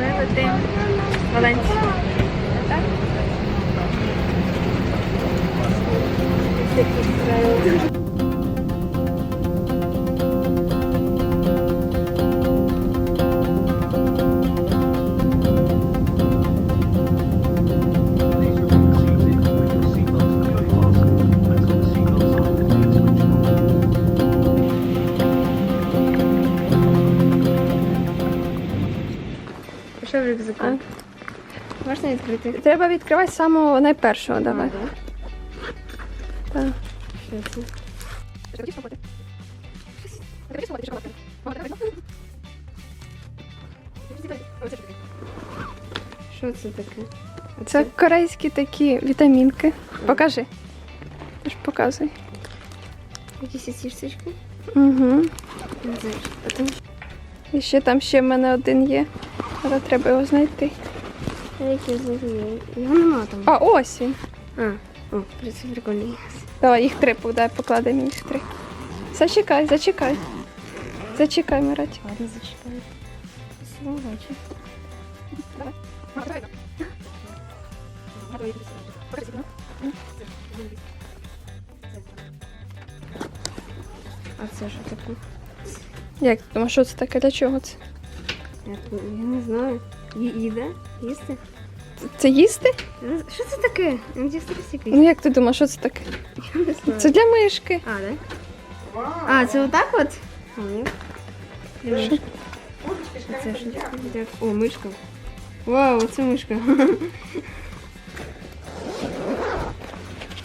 Ми летимо в Валенсію. Так? Що в рюкзаку? Можна відкрити? Треба відкривати самого найпершого, давай. Так. Що це? Таке? Це корейські такі вітамінки. Покажи. Аж показуй. Якісь ці штучки? Угу. І ще там ще в мене один є. Але треба його знайти. які зрозуміли. Його нема там. А, ось він. А, о, це прикольний. Давай їх три подай, покладемо їх три. Зачекай, зачекай. Зачекай, Мираті. Ладно, зачекаю. Спасибо, удачі. А це що таке? Як ти думаєш, що це таке? Для чого це? Я, я не знаю. Їде? Їсти? Це їсти? З- Що це таке? Якийсь? Ну як ти думаєш, що це таке? Я не знаю. Це для мишки. А, да? А, це отак от? Для мишки. Це що таке? О, мишка. Вау, це мишка.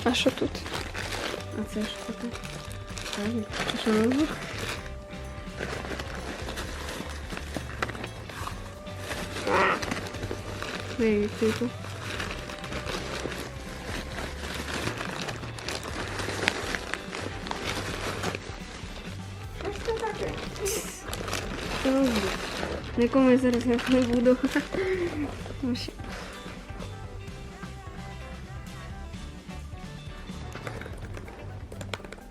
А що тут? А це що таке? Це що ноутбук? Це ноутбук. На якому я зараз я не буду.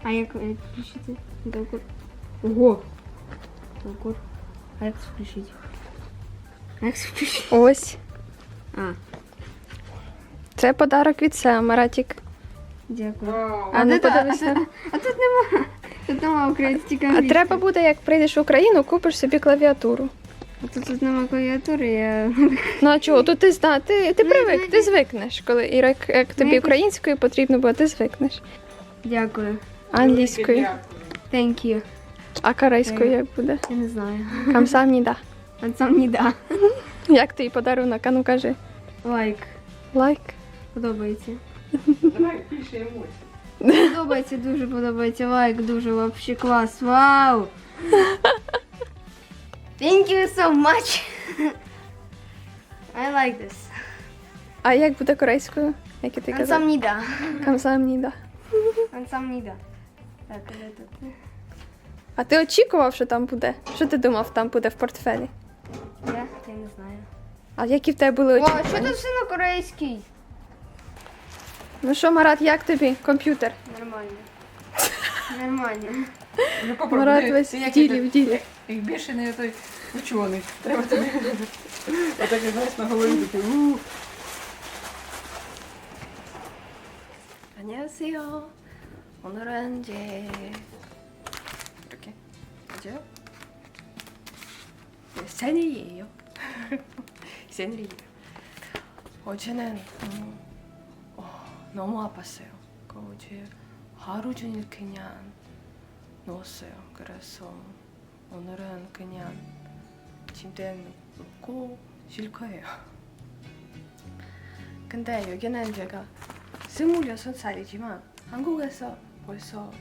А як включити? Доку. Ого! Доку. А як включити? А як включити? Ось. А, Це подарок від Сеа, Маратік. дякую. А ну тут- подивися. А тут нема. Тут нема української А треба буде, як прийдеш в Україну, купиш собі клавіатуру. А тут, тут нема клавіатури, я... Ну а чого? Тут ти зна, ти, ти Ну, привик, ну, ти звикнеш. Коли і як, як тобі якось- українською потрібно було, ти звикнеш. Дякую. Англійською. Thank you. А корейською як буде? Я не знаю. Камсамніда. А сам не да. Як твій подарунок? А ну кажи. Лайк. Лайк. Подобається. Давай більше емоцій. Подобається, дуже подобається. Лайк, дуже вообще клас. Вау! Thank you so much. I like this. А як буде корейською? Як і ти казав? Ансамніда. Камсамніда. Ансамніда. Так, де тут? А ти очікував, що там буде? Що ти думав, там буде в портфелі? Я, я не знаю. А які в тебе були О, що очікування? тут все на корейський? Ну що, Марат, як тобі комп'ютер? Нормально. Нормально. Ну, попробуй, Марат диви, весь ти в як ділі, як- в ділі. Як бішений той учений. Треба тобі. Отак, знаєш, на голові такий. у. 안녕하세요. 오늘은 이제 이렇게 맞아요? 네, 생일이에요. 생일이에요. 어제는 음, 어, 너무 아팠어요. 그 어제 하루 종일 그냥 누웠어요. 그래서 오늘은 그냥 침대에 눕고 쉴 거예요. 근데 여기는 제가 26살이지만 한국에서 벌써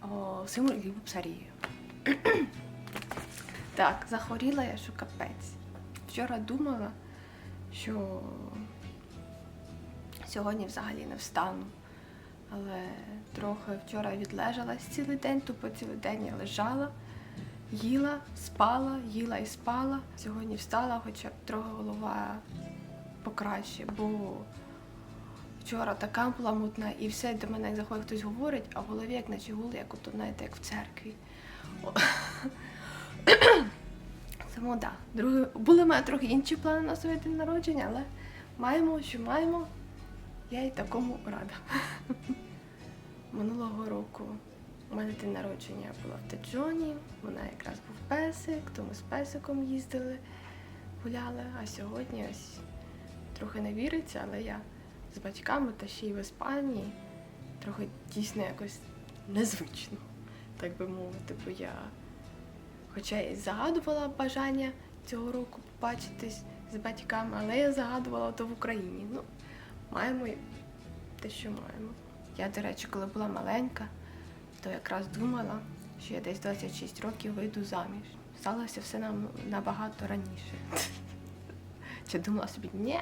어, 27살이에요. так, захворіла я, що капець. Вчора думала, що сьогодні взагалі не встану. Але трохи вчора відлежалась цілий день, тупо цілий день я лежала, їла, спала, їла і спала. Сьогодні встала, хоча б трохи голова покраще, бо Вчора така була мутна, і все до мене як заходить хтось говорить, а в голові як наче гул, як ото, знаєте, як в церкві. Тому да. Були мене трохи інші плани на своє день народження, але маємо, що маємо. Я і такому рада. Минулого року у мене день народження було в Теджоні. Мене якраз був песик, то ми з песиком їздили, гуляли. А сьогодні ось трохи не віриться, але я з батьками та ще й в Іспанії. Трохи дійсно якось незвично, так би мовити, бо я Хоча і загадувала бажання цього року побачитись з батьками, але я загадувала то в Україні. Ну, маємо те, що маємо. Я, до речі, коли була маленька, то якраз думала, що я десь 26 років вийду заміж. Сталося все нам набагато раніше. Чи думала собі, ні,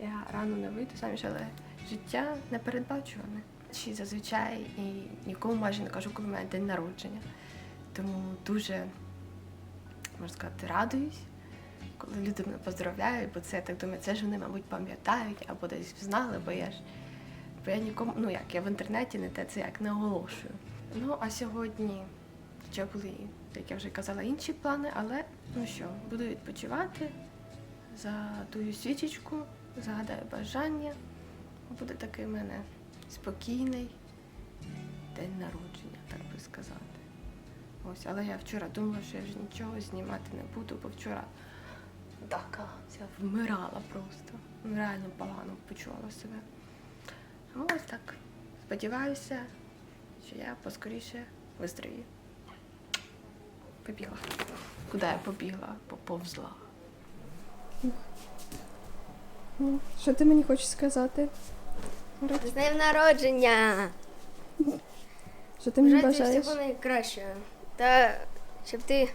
я рано не вийду заміж, але життя непередбачуване. Чи зазвичай і нікому майже не кажу, коли в мене день народження. Тому дуже, можна сказати, радуюсь, коли люди мене поздравляють, бо це я так думаю, це ж вони, мабуть, пам'ятають або десь знали, бо я ж бо я нікому, ну як я в інтернеті не те це як не оголошую. Ну а сьогодні ще були, як я вже казала, інші плани, але ну що, буду відпочивати, задую свічечку, загадаю бажання. Буде такий в мене спокійний день народження, так би сказати. Ось, але я вчора думала, що я вже нічого знімати не буду, бо вчора така ця вмирала просто. Ну, Реально погано почувала себе. Ну, ось так. Сподіваюся, що я поскоріше виздоровію. Побігла. Куди я побігла? Поповзла. Ну, Що ти мені хочеш сказати? З днем народження! Що ти мені бажаєш? всього найкращого. Та щоб ти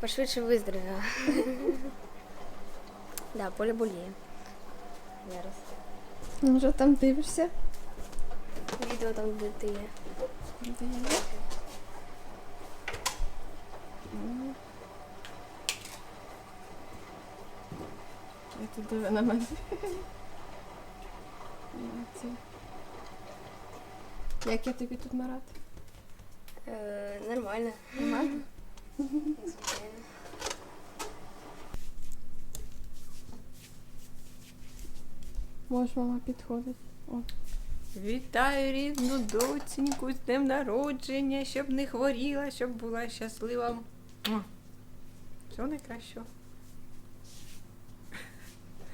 пошвидше виздоровіла. Да, поле боліє. Зараз. Ну, що там дивишся? Відео там, де ти є. Де я є? Я тут диви на мене. Як я тобі тут Марат? Е, нормально. Нормально? Звичайно. Може, мама підходить. О. Вітаю рідну доціньку з днем народження, щоб не хворіла, щоб була щаслива. Муа. Всього найкращого.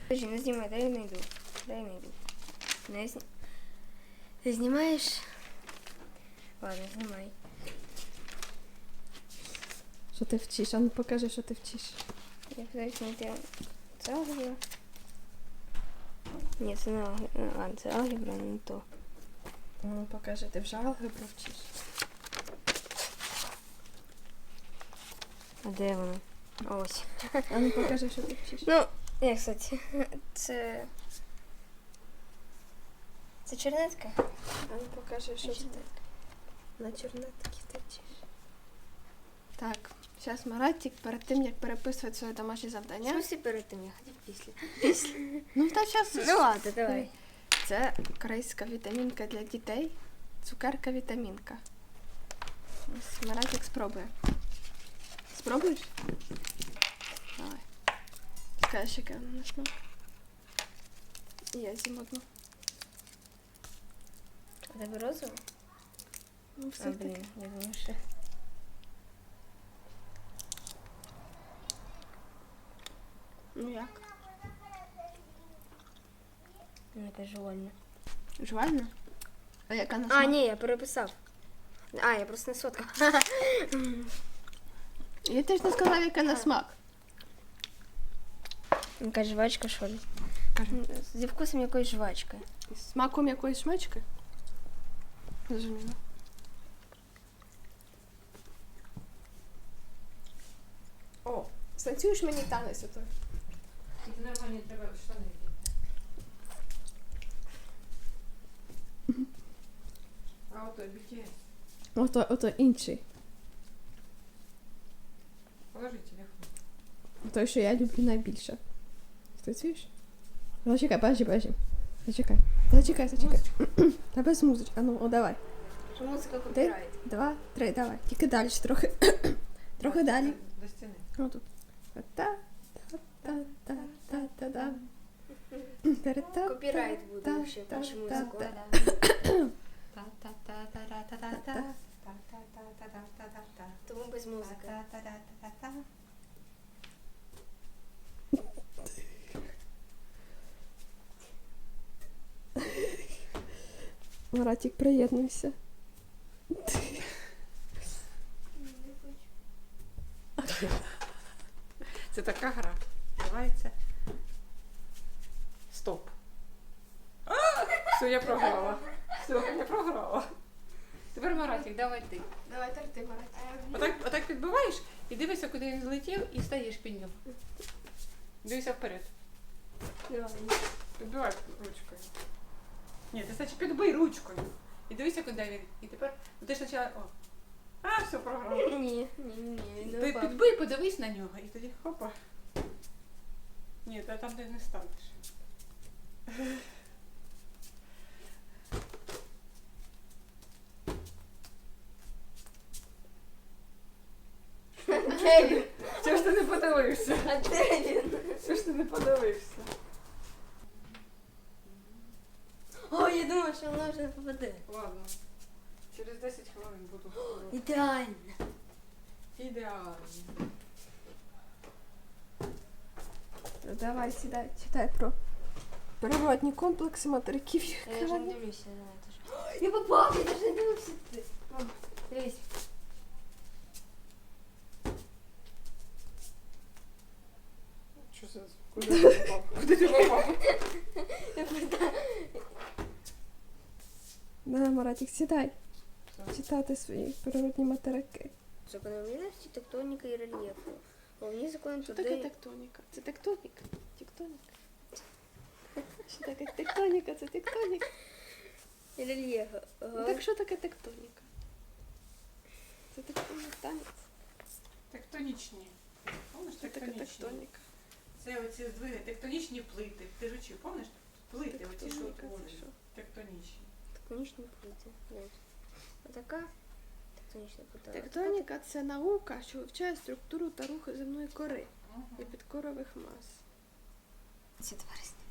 Подожди, не знімай, дай я найду. Дай я найду. Не зні... Ти знімаєш? Ладно, знімай. Що ти вчиш? А ну покажи, що ти вчиш. Я пытаюсь знайти. Це алгебра? Ні, це не алгебра. А, це алгебра, не то. Ну, покажи, ти вже алгебру вчиш. А де воно? Ось. А ну покажи, що ти вчиш. Ну, я, кстати, це. Це чернетка? А ну покажи, що ти на чернетки ти вчиш. Так, зараз Маратик перед тим, як переписувати своє домашнє В завдання. смысле перед тим, я хотів після. Ну, та зараз Ну ладно, давай. Це корейська вітамінка для дітей. Цукерка вітамінка. Ось Маратик спробує. Спробуєш? Давай. Скажеш, яка вона на смак. І Я з'їм одну. А тебе розово? Ну, А, все блін, я думаю, що. Ну як? Не кажуально. Жувальна? А яка на А, смак? ні, я переписав. А, я просто не сфоткав. Я теж не сказала, яка на смак. Яка жвачка, що ли? Зі вкусом якоїсь жвачки. З Смаком якоїсь шмачки? Зрозуміло. О, станцюєш мені танець отой? Тільки нормально треба штани А ото BTS. Ото, ото інший. Положи телефон. Той, що я люблю найбільше. Станцюєш? Зачекай, подожди, подожди. Зачекай. Зачекай, зачекай. Та без музички. А ну, о, давай. Що музика Один, два, три, давай. Тільки далі трохи. трохи далі. До стіни. О, тут. Та-та-та-та-та-та. Та-та-та. Копірайт буде, якщо включу музику. Тому без музики. Маратик, приєднуйся. Це така гра. Називається. Стоп. А! Все, я програла. Все, я програла. Тепер Маратик, давай ти. Давай терти, Марат. Отак, отак підбиваєш і дивишся, куди він злетів, і стаєш під нього. Дивися вперед. Давай. Підбивай ручкою. Ні, ти значить підбий ручкою. І дивися, куди він. І тепер ну, ти ж спочатку. О. А, все, програла. Ні, ні, ні, не Ти впав. підбий, подивись на нього, і тоді хопа. Ні, ти там ти не станеш. Він? Чого ж ти не подивився? А де він? Чого ж ти не подивився? О, я думала, що вона вже попаде. Ладно. Через 10 хвилин буду. Ідеально. Ідеально. Ну, Давай, сідай, читай про природні комплекси материків. Я ж не дивлюся на це. Я попав, я ж не дивився. Дивись. Попав? Куди ти? Да, Маратик, сідай. Читати свої природні материки. Закони умілості, тектоніка і рельєфу. Головні закони Що таке туди. тектоніка? Це тектоніка. Тектоніка. Що таке тектоніка? Це тектоніка. І. Ну, Так що таке тектоніка? Це тектонік танець. Тектонічні. Що таке тектоніка? Це оці здвиги, тектонічні плити. Ти ж учив, помниш? Плити, оці що. Тектонічні. Тектонічні плити. Вот. Отака тектонічна плита. Тектоніка це наука, що вивчає структуру та рухи земної кори і підкорових мас. Це вересня.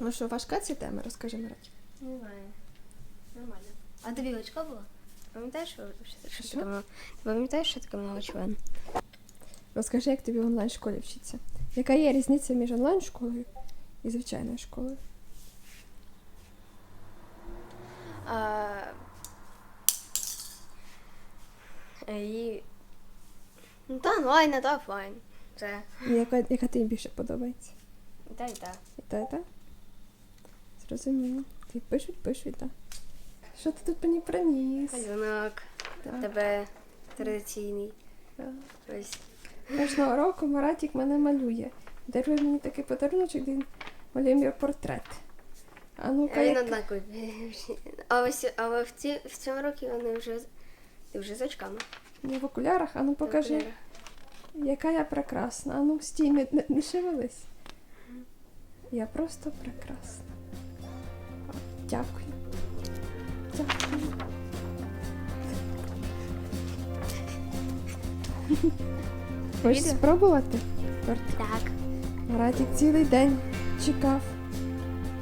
Ну що, важка ця тема? Розкажи, Маратик. Не знаю. Нормально. А тобі очка була? Пам'ятаєш, що, що, таке мало? Ти пам'ятаєш, що таке мало член? Розкажи, як тобі в онлайн-школі вчиться. Яка є різниця між онлайн-школою і звичайною школою? А... І... Ну, та онлайн, а та офлайн. Це І яка, яка тобі більше подобається? і та, і та. І та, і та? Зрозуміло. Ти пишуть, пишуть, так. Що ти тут мені приніс? Малюнок. Так. Тебе традиційний. Так. Ось. Кожного року Маратік мене малює. Дарує мені такий подаруночок, де він малює мій портрет. А ну-ка, він як... однаковий. А ось але в, ці, в цьому році вони вже, ти вже з очками. Я в окулярах, а ну покажи, яка я прекрасна. А ну стій, не, не, не шевелись. Я просто прекрасна. Дякую. Хочеш спробувати? Портрет? Так. Маратік цілий день чекав.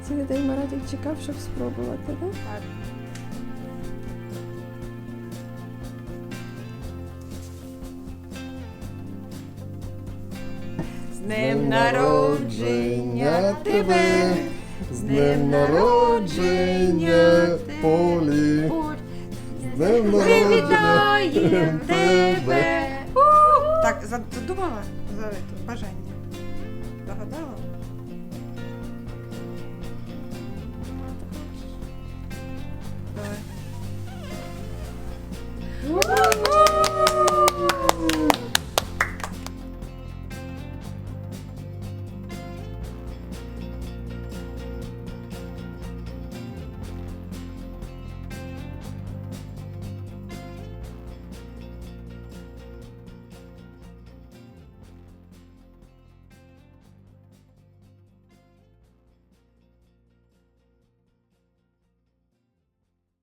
Цілий день Маратік чекав, щоб спробувати, так? Так. З днем народження тебе! з днем народження, Полі, Привітаємо тебе. Так, задумала за бажання? Догадала?